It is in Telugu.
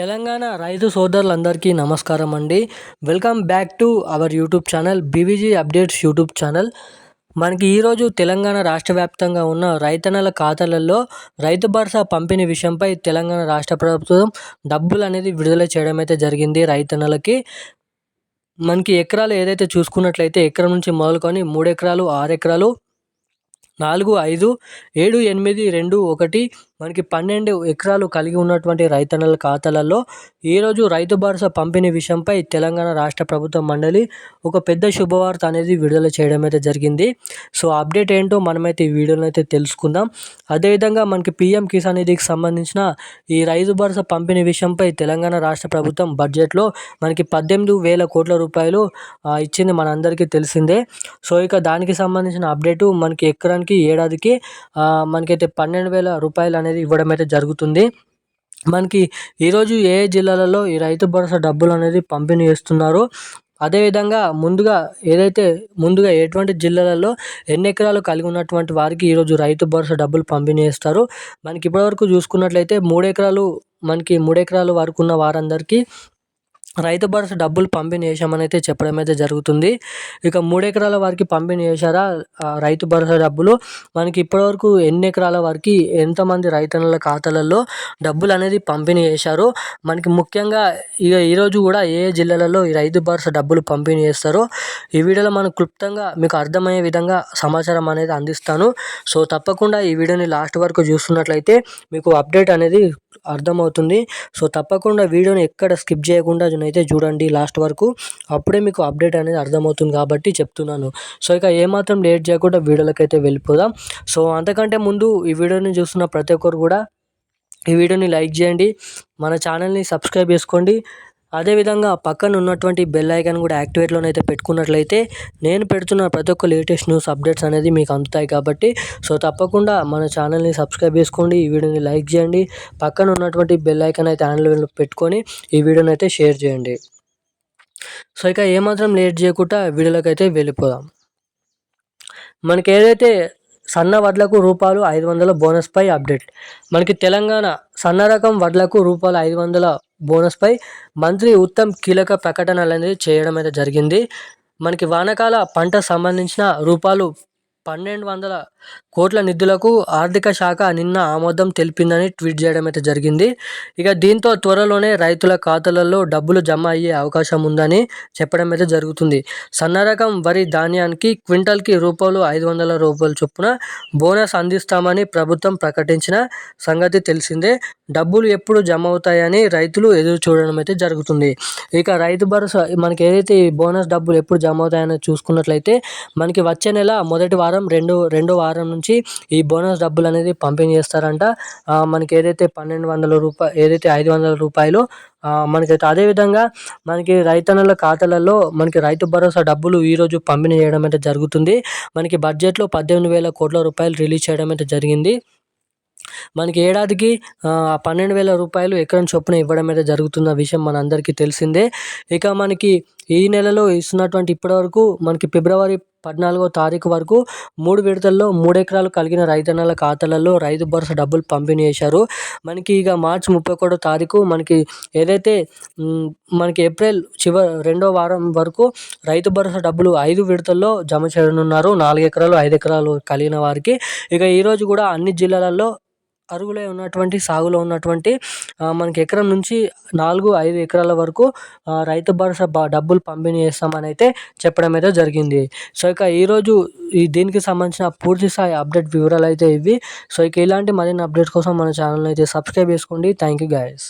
తెలంగాణ రైతు సోదరులందరికీ నమస్కారం అండి. Welcome back to our YouTube channel BVG updates YouTube channel మనకి ఈరోజు తెలంగాణ రాష్ట్ర వ్యాప్తంగా ఉన్న రైతన్నల ఖాతాలలో రైతు భరోసా పంపిణీ విషయంపై తెలంగాణ రాష్ట్ర ప్రభుత్వం డబ్బులు అనేది విడుదల చేయడం అయితే జరిగింది రైతన్నలకి. మనకి ఎకరాలు ఏదైతే చూసుకున్నట్లయితే ఎకరం నుంచి మొదలుకొని మూడు ఎకరాలు ఆరు ఎకరాలు నాలుగు ఐదు ఏడు ఎనిమిది రెండు ఒకటి మనకి పన్నెండు ఎకరాలు కలిగి ఉన్నటువంటి రైతన్నల ఖాతాలలో ఈరోజు రైతు భరోసా పంపిణీ విషయంపై తెలంగాణ రాష్ట్ర ప్రభుత్వ మండలి ఒక పెద్ద శుభవార్త అనేది విడుదల చేయడం అయితే జరిగింది. సో అప్డేట్ ఏంటో మనమైతే ఈ వీడియోలో అయితే తెలుసుకుందాం. అదేవిధంగా మనకి పిఎం కిసాన్ నిధికి సంబంధించిన ఈ రైతు భరోసా పంపిణీ విషయంపై తెలంగాణ రాష్ట్ర ప్రభుత్వం బడ్జెట్లో మనకి పద్దెనిమిది వేల కోట్ల రూపాయలు ఇచ్చింది మనందరికీ తెలిసిందే. సో ఇక దానికి సంబంధించిన అప్డేటు మనకి ఎకరానికి ఏడాదికి మనకైతే పన్నెండు వేల రూపాయలు అనేది అనేది ఇవ్వడం అయితే జరుగుతుంది. మనకి ఈరోజు ఏ జిల్లాలలో ఈ రైతు భరోసా డబ్బులు అనేది పంపిణీ చేస్తున్నారు? అదేవిధంగా ముందుగా ఏదైతే ముందుగా ఎటువంటి జిల్లాలలో ఎన్ని ఎకరాలు కలిగి ఉన్నటువంటి వారికి ఈరోజు రైతు భరోసా డబ్బులు పంపిణీ చేస్తారు? మనకి ఇప్పటివరకు చూసుకున్నట్లయితే మూడు ఎకరాలు మనకి మూడు ఎకరాలు వరకు ఉన్న వారందరికీ రైతు భరోసా డబ్బులు పంపిణీ చేశామని అయితే చెప్పడం అయితే జరుగుతుంది. ఇక మూడు ఎకరాల వారికి పంపిణీ చేశారా? రైతు భరోసా డబ్బులు. మనకి ఇప్పటివరకు ఎన్ని ఎకరాల వారికి ఎంతమంది రైతన్నుల ఖాతాలలో డబ్బులు అనేది పంపిణీ చేశారు? మనకి ముఖ్యంగా ఇక ఈరోజు కూడా ఏ జిల్లాలలో ఈ రైతు భరోసా డబ్బులు పంపిణీ చేస్తారో ఈ వీడియోలో మనం క్లుప్తంగా మీకు అర్థమయ్యే విధంగా సమాచారం అనేది అందిస్తాను. సో తప్పకుండా ఈ వీడియోని లాస్ట్ వరకు చూస్తున్నట్లయితే మీకు అప్డేట్ అనేది అర్థమవుతుంది. సో తప్పకుండా వీడియోని ఎక్కడ స్కిప్ చేయకుండా అయితే చూడండి లాస్ట్ వరకు. అప్పుడే మీకు అప్డేట్ అనేది అర్థమవుతుంది కాబట్టి చెప్తున్నాను. సో ఇక ఏమాత్రం లేట్ చేయకుండా వీడియోలకైతే వెళ్ళిపోదాం. సో అంతకంటే ముందు ఈ వీడియోని చూస్తున్న ప్రతి ఒక్కరు కూడా ఈ వీడియోని లైక్ చేయండి. మన ఛానల్ని సబ్స్క్రైబ్ చేసుకోండి. అదేవిధంగా పక్కన ఉన్నటువంటి బెల్ ఐకాన్ కూడా యాక్టివేట్లోనైతే పెట్టుకున్నట్లయితే నేను పెడుతున్న ప్రతి ఒక్క లేటెస్ట్ న్యూస్ అప్డేట్స్ అనేది మీకు అందుతాయి కాబట్టి సో తప్పకుండా మన ఛానల్ని సబ్స్క్రైబ్ చేసుకోండి ఈ వీడియోని లైక్ చేయండి పక్కన ఉన్నటువంటి బెల్ ఐకాన్ అయితే ఆన్లో పెట్టుకొని ఈ వీడియోని అయితే షేర్ చేయండి. సో ఇక ఏమాత్రం లేట్ చేయకుండా వీడియోలోకి అయితే వెళ్ళిపోదాం. మనకి ఏదైతే సన్న వడ్లకు రూపాయలు ఐదు వందల బోనస్పై అప్డేట్. మనకి తెలంగాణ సన్న రకం వడ్లకు రూపాయలు ఐదు వందల బోనస్పై మంత్రి ఉత్తమ్ కీలక ప్రకటనలు అనేది చేయడం అయితే జరిగింది. మనకి వానకాల పంట సంబంధించిన రూపాయలు పన్నెండు వందల కోట్ల నిధులకు ఆర్థిక శాఖ నిన్న ఆమోదం తెలిపిందని ట్వీట్ చేయడం అయితే జరిగింది. ఇక దీంతో త్వరలోనే రైతుల ఖాతాలలో డబ్బులు జమ అయ్యే అవకాశం ఉందని చెప్పడం అయితే జరుగుతుంది. సన్న రకం వరి ధాన్యానికి క్వింటల్కి రూపాయలు ఐదు వందల రూపాయల చొప్పున బోనస్ అందిస్తామని ప్రభుత్వం ప్రకటించిన సంగతి తెలిసిందే. డబ్బులు ఎప్పుడు జమ అవుతాయని రైతులు ఎదురు చూడడం అయితే జరుగుతుంది. ఇక రైతు భరోసా మనకి ఏదైతే ఈ బోనస్ డబ్బులు ఎప్పుడు జమ అవుతాయని చూసుకున్నట్లయితే మనకి వచ్చే నెల మొదటి వారం రెండో రెండో వారం నుంచి ఈ బోనస్ డబ్బులు అనేది పంపిణీ చేస్తారంట. మనకి ఏదైతే పన్నెండు వందల రూపాయలు ఏదైతే ఐదు వందల రూపాయలు మనకైతే అదేవిధంగా మనకి రైతన్నల ఖాతాలలో మనకి రైతు భరోసా డబ్బులు ఈరోజు పంపిణీ చేయడం అయితే జరుగుతుంది. మనకి బడ్జెట్లో పద్దెనిమిది వేల కోట్ల రూపాయలు రిలీజ్ చేయడం అయితే జరిగింది. మనకి ఏడాదికి పన్నెండు వేల రూపాయలు ఎకరం చొప్పున ఇవ్వడం అయితే జరుగుతున్న విషయం మన అందరికీ తెలిసిందే. ఇక మనకి ఈ నెలలో ఇస్తున్నటువంటి ఇప్పటివరకు మనకి ఫిబ్రవరి పద్నాలుగో తారీఖు వరకు మూడు విడతల్లో మూడు ఎకరాలు కలిగిన రైతన్నల ఖాతాలలో రైతు భరోసా డబ్బులు పంపిణీ చేశారు. మనకి ఇక మార్చి ముప్పై ఒకటో తారీఖు మనకి ఏదైతే మనకి ఏప్రిల్ చివరి రెండో వారం వరకు రైతు భరోసా డబ్బులు ఐదు విడతల్లో జమ చేయనున్నారు. నాలుగు ఎకరాలు ఐదు ఎకరాలు కలిగిన వారికి. ఇక ఈరోజు కూడా అన్ని జిల్లాలలో అరుగులై ఉన్నటువంటి సాగులో ఉన్నటువంటి మనకి ఎకరం నుంచి నాలుగు ఐదు ఎకరాల వరకు రైతు భరోసా డబ్బులు పంపిణీ చేస్తామని అయితే చెప్పడం అయితే జరిగింది. సో ఇక ఈరోజు ఈ దీనికి సంబంధించిన పూర్తి స్థాయి అప్డేట్ వివరాలు అయితే ఇవి. సో ఇక ఇలాంటి మరిన్ని అప్డేట్స్ కోసం మన ఛానల్ అయితే సబ్స్క్రైబ్ చేసుకోండి. Thank you guys